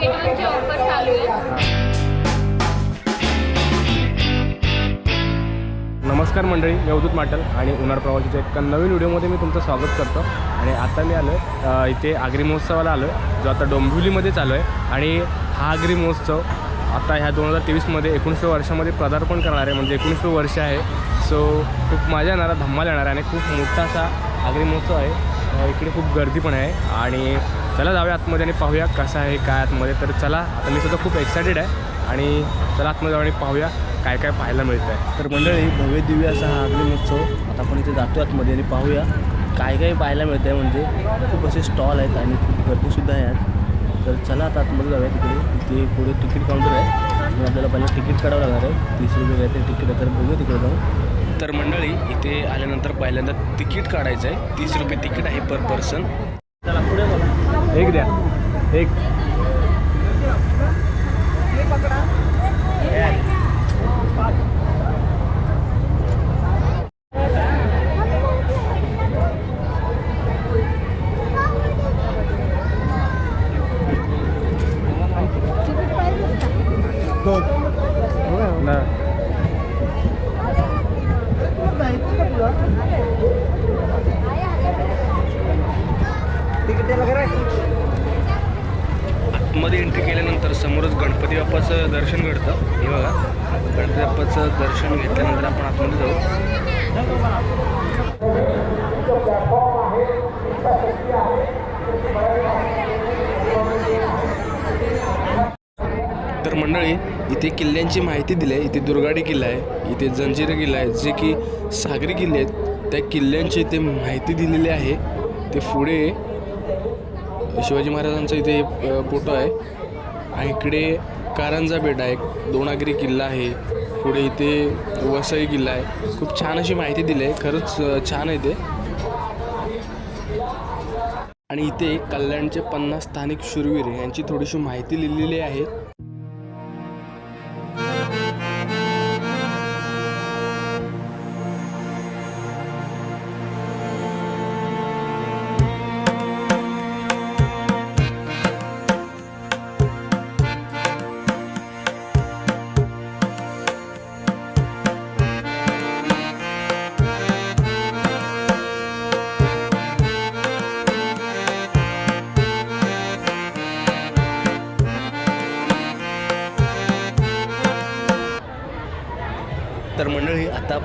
Get offer चालू आहे नमस्कार मंडळी मी अवधूत माटल आणि उन्हाळ प्रवासीच्या एका नवीन व्हिडिओमध्ये मी तुमचं स्वागत करतो. आणि आता मी आलो आहे इथे आगरी महोत्सवाला आलो आहे जो आता डोंबिवलीमध्ये चालू आहे. आणि हा आगरी महोत्सव आता ह्या दोन हजार तेवीसमध्ये एकोणीसव्या वर्षामध्ये पदार्पण करणार आहे. म्हणजे एकोणीसवं वर्ष आहे. सो खूप मजा येणार धम्मा धम्माल येणार आहे आणि खूप मोठा असा आगरी महोत्सव आहे. इकडे खूप गर्दी पण आहे. आणि चला जाऊया आतमध्ये आणि पाहूया कसं आहे काय आतमध्ये. तर चला आता मी सुद्धा खूप एक्सायटेड आहे आणि चला आतमध्ये जाऊ आणि पाहूया काय काय पाहायला मिळतं आहे तर मंडळी भव्य दिव्य असा हा अग्नि उत्सव आता आपण इथे जातो आतमध्ये आणि पाहूया काय काय पाहायला मिळतं आहे म्हणजे. खूप असे स्टॉल आहेत आणि खूप गर्दीसुद्धा आहे तर चला आता आतमध्ये जाऊया तिकडे. तिथे पुढे तिकीट काउंटर आहे. आणि आपल्याला पहिलं तिकीट काढावं लागणार आहे. तीस रुपये ते तिकीट आहे तर बघूया तिकडे जाऊन. तर मंडळी इथे आल्यानंतर पहिल्यांदा तिकीट काढायचं आहे तीस रुपये तिकीट आहे पर पर्सन चला पुढे बोला एक द्या एक ना आतमध्ये एंट्री केल्यानंतर समोरच गणपती बाप्पाचं दर्शन घडतं. हे बघा. गणपती बाप्पाचं दर्शन घेतल्यानंतर आपण आतमध्ये जाऊ. तर मंडळी इथे किल्ल्यांची माहिती दिली आहे इथे दुर्गाडी किल्ला आहे. इथे जंजिरा किल्ला आहे. जे की सागरी किल्ले आहेत. त्या किल्ल्यांची इथे माहिती दिलेली आहे. ते पुढे शिवाजी महाराजांचा इथे फोटो आहे. आणि इकडे कारंजा बेट आहे. दोनागिरी किल्ला आहे. पुढे इथे वसई किल्ला आहे. खूप छान अशी माहिती दिली आहे. खरंच छान आहे ते. आणि इथे कल्याणचे पन्नास स्थानिक शूरवीर यांची थोडीशी माहिती लिहिलेली आहे.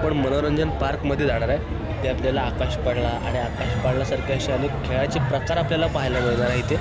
आपण मनोरंजन पार्कमध्ये जाणार आहे. ते आपल्याला आकाश पाडला आणि आकाश पाडल्यासारखे असे अनेक खेळाचे प्रकार आपल्याला पाहायला मिळणार आहे इथे.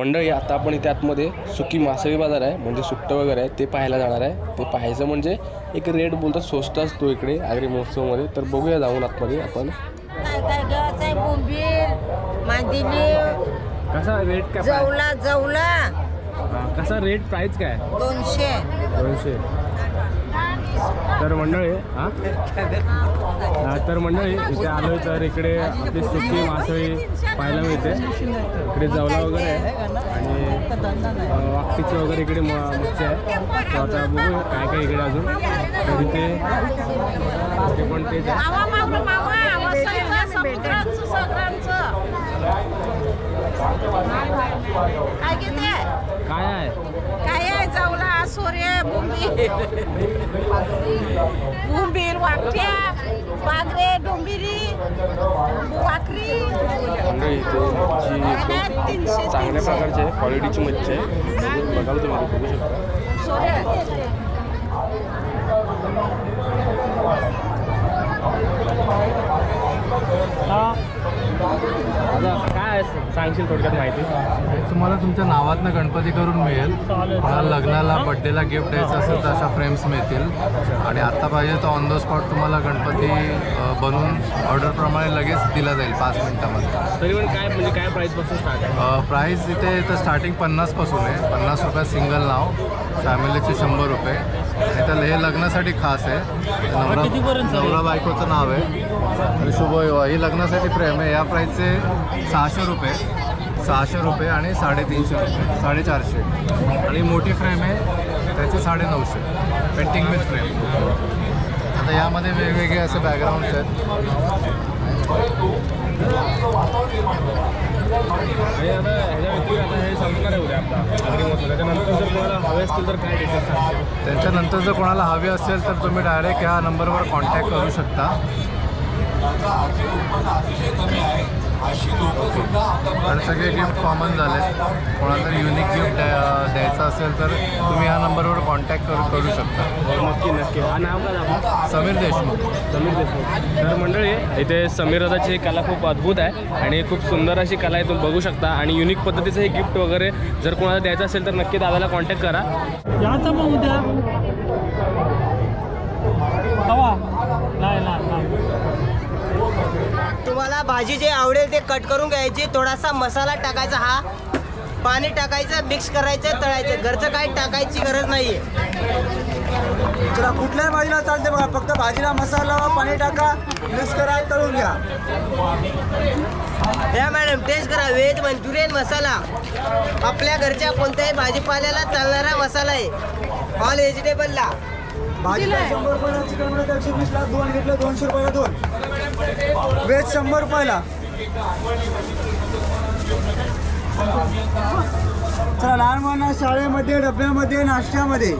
मंडळी आता आपण इथे आतमध्ये सुकी मासळी बाजार आहे म्हणजे सुट्ट वगैरे आहे ते पाहायला जाणार आहे. ते पाहायचं म्हणजे एक रेट बोलतात स्वस्त असतो इकडे आगरी महोत्सवमध्ये. तर बघूया जाऊन आतमध्ये आपण. कसा रेट काय जवला जवला. कसा रेट प्राईस काय? दोनशे. दोनशे. तर मंडळी हा? तर मंडळी इथे आलोय तर इकडे आपली सुकी मासळी पाहायला मिळते. इकडे जवला वगैरे आहे. आणि वाकटीची वगैरे इकडे मच्छी आहे. तर आता बघू काय काय इकडे अजून. तर इथे इथे पण तेच आहे. सगळ्यांचं काय आहे? काय आहे? जावला सोरे बोंबील बोंबील वाकट्या बागरे डोंबिरी वाकरी मंडळी इथे. तीनशे चांगल्या प्रकारची आहे क्वालिटीची मच्छी आहे. बघाल तुम्ही बघू शकता सोरे आता काय काय सांगशील थोडक्यात माहिती? तुम्हाला तुमच्या नावातनं गणपती करून मिळेल. तुम्हाला लग्नाला बड्डेला गिफ्ट द्यायचं असेल तर अशा फ्रेम्स मिळतील. आणि आत्ता पाहिजे तर ऑन द स्पॉट तुम्हाला गणपती बनवून ऑर्डरप्रमाणे लगेच दिला जाईल पाच मिनिटामध्ये. तरी पण काय म्हणजे काय प्राईसपासून स्टार्ट आहे? प्राईस इथे तर स्टार्टिंग पन्नासपासून आहे. पन्नास रुपयात सिंगल नाव. फॅमिलीचे शंभर रुपये. तर हे लग्नासाठी खास आहे. नवरा नवरा बायकोचं नाव आहे. आणि शुभ ही लग्नासाठी फ्रेम आहे. या प्राईसचे सहाशे रुपये सहाशे रुपये आणि साडेतीनशे रुपये साडेचारशे. आणि मोठी फ्रेम आहे त्याचे साडेनऊशे. पेंटिंग विथ फ्रेम आता यामध्ये वेगवेगळे असे बॅकग्राऊंड्स आहेत. आणि आता ह्याच्या व्यतिरिक्त आता हे संपणार आहे उद्या आपला त्याच्यानंतर जर कोणाला हवे असतील तर काय डिटेल्स त्याच्यानंतर जर कोणाला हवे असेल तर तुम्ही डायरेक्ट ह्या नंबरवर कॉन्टॅक्ट करू शकता. आणि सगळे गिफ्ट कॉमन झाले कोणाला तरी युनिक गिफ्ट द्या द्यायचं असेल तर तुम्ही ह्या नंबरवर कॉन्टॅक्ट करू करू शकता. नक्की नक्की. हा नाव काय आपलं समीर देशमुख. समीर देशमुख. तर मंडळी इथे समीर दादाची कला खूप अद्भुत आहे आणि खूप सुंदर अशी कला आहे तुम्ही बघू शकता. आणि युनिक पद्धतीचं हे गिफ्ट वगैरे जर कोणाला द्यायचं असेल तर नक्की दादाला कॉन्टॅक्ट करा. याचं मग उद्या हवा नाही नाही नाही तुम्हाला भाजी जे आवडेल ते कट करून घ्यायची. थोडासा मसाला टाकायचा हा. पाणी टाकायचं मिक्स करायचं तळायचं. घरचं काही टाकायची गरज नाहीये. तुला कुठल्याही भाजीला चालते बघा. फक्त भाजीला मसाला पाणी टाका मिक्स करा तळून घ्या. या मॅडम टेस्ट करा. Veg Manchurian masala. आपल्या घरच्या कोणत्याही भाजीपाल्याला चालणारा मसाला आहे. ऑल व्हेजिटेबलला भाजीला शंभर रुपयाला चिकनमध्ये एकशे वीसला दोन घेतलं दोनशे रुपयाला दोन. व्हेज शंभर रुपयाला. चला लहान मुलांना शाळेमध्ये डब्यामध्ये नाश्त्यामध्ये.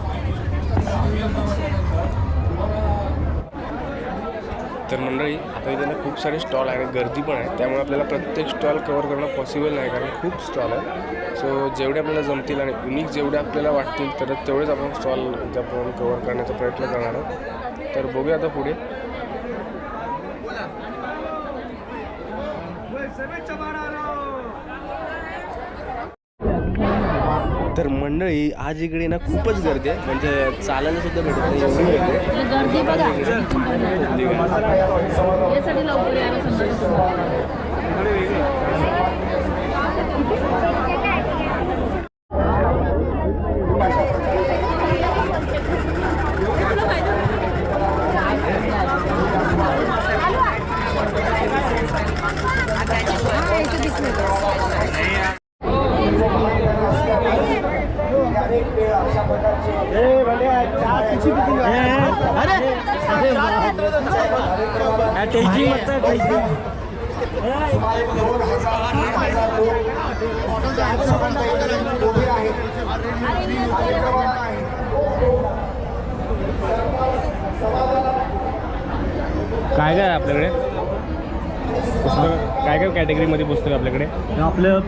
तर मंडळी आता इथे खूप सारे स्टॉल आहे आणि गर्दी पण आहे. त्यामुळे आपल्याला प्रत्येक स्टॉल कवर करणं पॉसिबल नाही कारण खूप स्टॉल आहे सो जेवढे आपल्याला जमतील आणि युनिक जेवढे आपल्याला वाटतील तर तेवढेच आपण स्टॉल इथे आपण कवर करण्याचा प्रयत्न करणार आहोत. तर बघूया आता पुढे. मंडळी आज इकडे ना खूपच गर्दी आहे. म्हणजे चालायला सुद्धा भेटत नाही एवढी गर्दी आहे. यायला सांगितलं काय काय आहे आपल्याकडे? पुस्तक? काय काय कॅटेगरीमध्ये पुस्तक आपल्याकडे? आपलं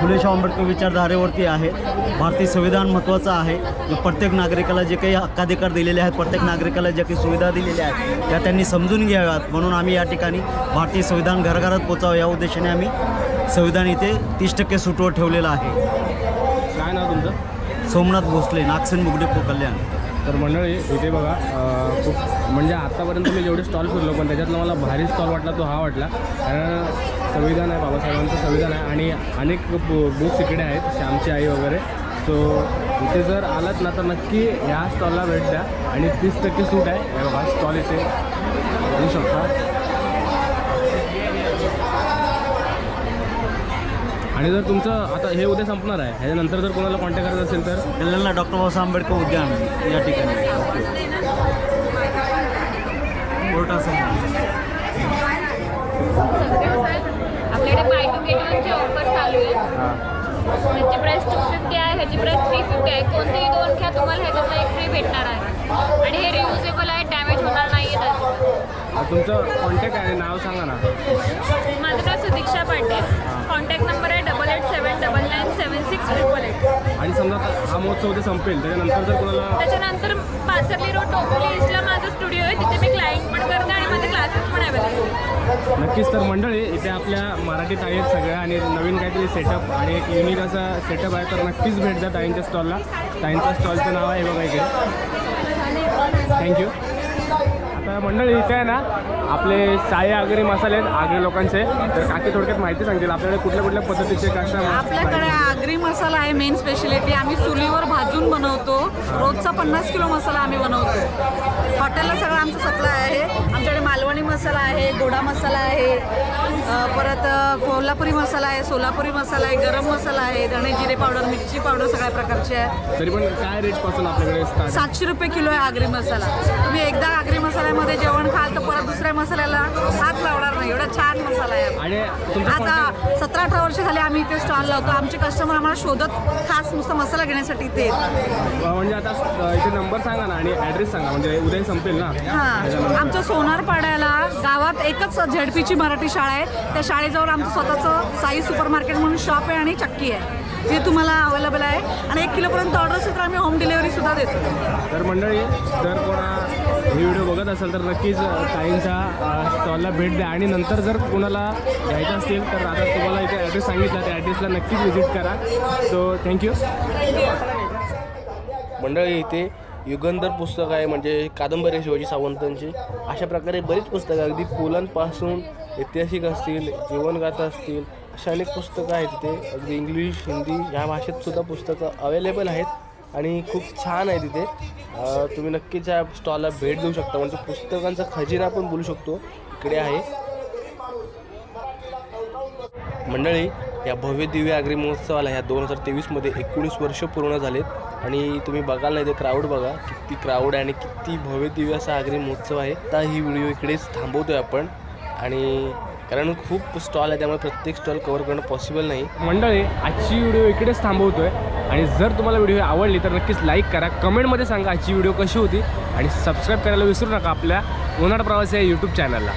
फुले शाहू आंबेडकर विचारधारेवरती आहे. भारतीय संविधान महत्त्वाचं आहे. जे प्रत्येक नागरिकाला जे काही हक्काधिकार दिलेले आहेत प्रत्येक नागरिकाला ज्या काही सुविधा दिलेल्या आहेत त्या त्यांनी समजून घ्याव्यात. म्हणून आम्ही या ठिकाणी भारतीय संविधान घराघरात पोचावं या उद्देशाने आम्ही संविधान इथे तीस टक्के सुटवर ठेवलेलं आहे. काय नाव तुमचं? सोमनाथ भोसले नागसेन मुगडे कल्याण तर मंडळी इथे बघा अं, खूप म्हणजे आत्तापर्यंत मी जेवढे स्टॉल फिरलो पण त्याच्यातला मला भारी स्टॉल वाटला तो हा वाटला. कारण संविधान आहे बाबासाहेबांचं संविधान आहे आणि अनेक बुक्स इकडे आहेत श्यामची आई वगैरे. सो इथे जर आलात ना तर नक्की ह्या स्टॉलला भेट द्या. आणि तीस टक्के सूट आहे. हे बघा स्टॉल इथे. बघू शकता. आणि जर तुमचं आता हे उद्या संपणार आहे. ह्याच्यानंतर जर कोणाला कॉन्टॅक्ट करायचं असेल तर? कल्याणला डॉक्टर बाबासाहेब आंबेडकर उद्यान या ठिकाणी. कोर्टासमोर आपल्याकडे ऑफर चालू आहे हां. ह्याची प्राईस टू फिफ्टी आहे ह्याची प्राईस थ्री फिफ्टी आहे. कोणतेही दोन घ्या तुम्हाला ह्याच्यातला एक फ्री भेटणार आहे. तुमचं कॉन्टॅक्ट आहे नाव सांगा ना. माझं नाव सुदीक्षा पांडे. कॉन्टॅक्ट नंबर आहे double eight seven double nine seven six triple eight आणि समजा हा महोत्सव ते संपेल त्याच्यानंतर जर कोणाला त्याच्यानंतर पाथर्ली रोड टोपली ईस्टला माझा स्टुडिओ आहे तिथे मी क्लायंट पण करते आणि माझे क्लासेस पण अवेलेबल नक्कीच तर मंडळी इथे आपल्या मराठीत आहेत सगळ्या आणि नवीन काहीतरी सेटअप आणि एक युनिक असा सेटअप आहे तर नक्कीच भेट द्या ताईंच्या स्टॉलला ताईंच्या स्टॉलचं नाव आहे बघा इकडे. थँक्यू तर मंडळी इथे आहे ना आपले साई आगरी मसाले आहेत आगरी लोकांचे. तर काकी थोडक्यात माहिती सांगतील आपल्याकडे कुठल्या कुठल्या पद्धतीचे कशा आपल्याकडे आगरी मसाला आहे मेन स्पेशलिटी आम्ही चुलीवर भाजून बनवतो. रोजचा पन्नास किलो मसाला आम्ही बनवतो. हॉटेलला सगळं आमचं सप्लाय आहे. आमच्याकडे मालवणी मसाला आहे गोडा मसाला आहे परत कोल्हापुरी मसाला आहे सोलापुरी मसाला आहे गरम मसाला आहे धणे जिरे पावडर मिरची पावडर सगळ्या प्रकारची आहे. तरी पण काय रेटपासून आपल्याकडे स्टार्ट सातशे रुपये किलो आहे आगरी मसाला. तुम्ही एकदा आगरी मसाल्यामध्ये जेवण खाल तर परत दुसऱ्या मसाल्याला हात लावणार नाही. एवढा छान मसाला आहे. आता सतरा अठरा वर्ष झाले आम्ही इथे स्टॉल लावतो. आमचे कस्टमर आम्हाला शोधत खास नुसता मसाला घेण्यासाठी येतात म्हणजे आता इथे नंबर सांगा ना आणि ॲड्रेस सांगा. म्हणजे उद्या संपेल ना? हां. आमचं सोनारपाड्याला गावात एकच झेडपीची मराठी शाळा आहे. त्या शाळेजवळ आमचं स्वतःचं साई सुपर मार्केट म्हणून शॉप आहे आणि चक्की आहे. हे तुम्हाला अवेलेबल आहे. आणि एक किलोपर्यंत ऑर्डर असेल तर आम्ही होम डिलेवरी सुद्धा देतो. तर मंडळी जर कोणा ही व्हिडिओ बघत असेल तर नक्कीच ताईंच्या स्टॉलला भेट द्या. आणि नंतर जर कोणाला घ्यायचं असतील तर आता तुम्हाला इथे ॲड्रेस सांगितला. त्या ॲड्रेसला नक्कीच व्हिजिट करा. सो थँक्यू मंडळी इथे युगंधर पुस्तक आहे म्हणजे कादंबरी शिवाजी सावंतांची. अशा प्रकारे बरीच पुस्तकं अगदी पुलांपासून ऐतिहासिक असतील जीवनगाथा असतील अशा अनेक पुस्तकं आहेत तिथे. अगदी इंग्लिश हिंदी ह्या भाषेत सुद्धा पुस्तकं अवेलेबल आहेत आणि खूप छान आहे तिथे. तुम्ही नक्कीच या स्टॉलला भेट देऊ शकता. म्हणजे पुस्तकांचा खजिना पण बोलू शकतो. इकडे आहे. मंडळी या भव्य दिव्य आगरी महोत्सवाला ह्या दोन हजार तेवीसमध्ये एकोणीस वर्ष पूर्ण झालेत. आणि तुम्ही बघाल नाही ते क्राऊड बघा. किती क्राऊड आहे आणि किती भव्य दिव्य असा आगरी महोत्सव आहे. आता ही व्हिडिओ इकडेच थांबवतोय आपण. आणि कारण खूप स्टॉल आहे त्यामुळे प्रत्येक स्टॉल कवर करणं पॉसिबल नाही. मंडळी आजची व्हिडिओ इकडेच थांबवतोय. आणि जर तुम्हाला व्हिडिओ आवडली तर नक्कीच लाईक करा. कमेंटमध्ये सांगा आजची व्हिडिओ कशी होती. आणि सबस्क्राईब करायला विसरू नका आपल्या उन्हाळ प्रवासी या यूट्यूब चॅनलला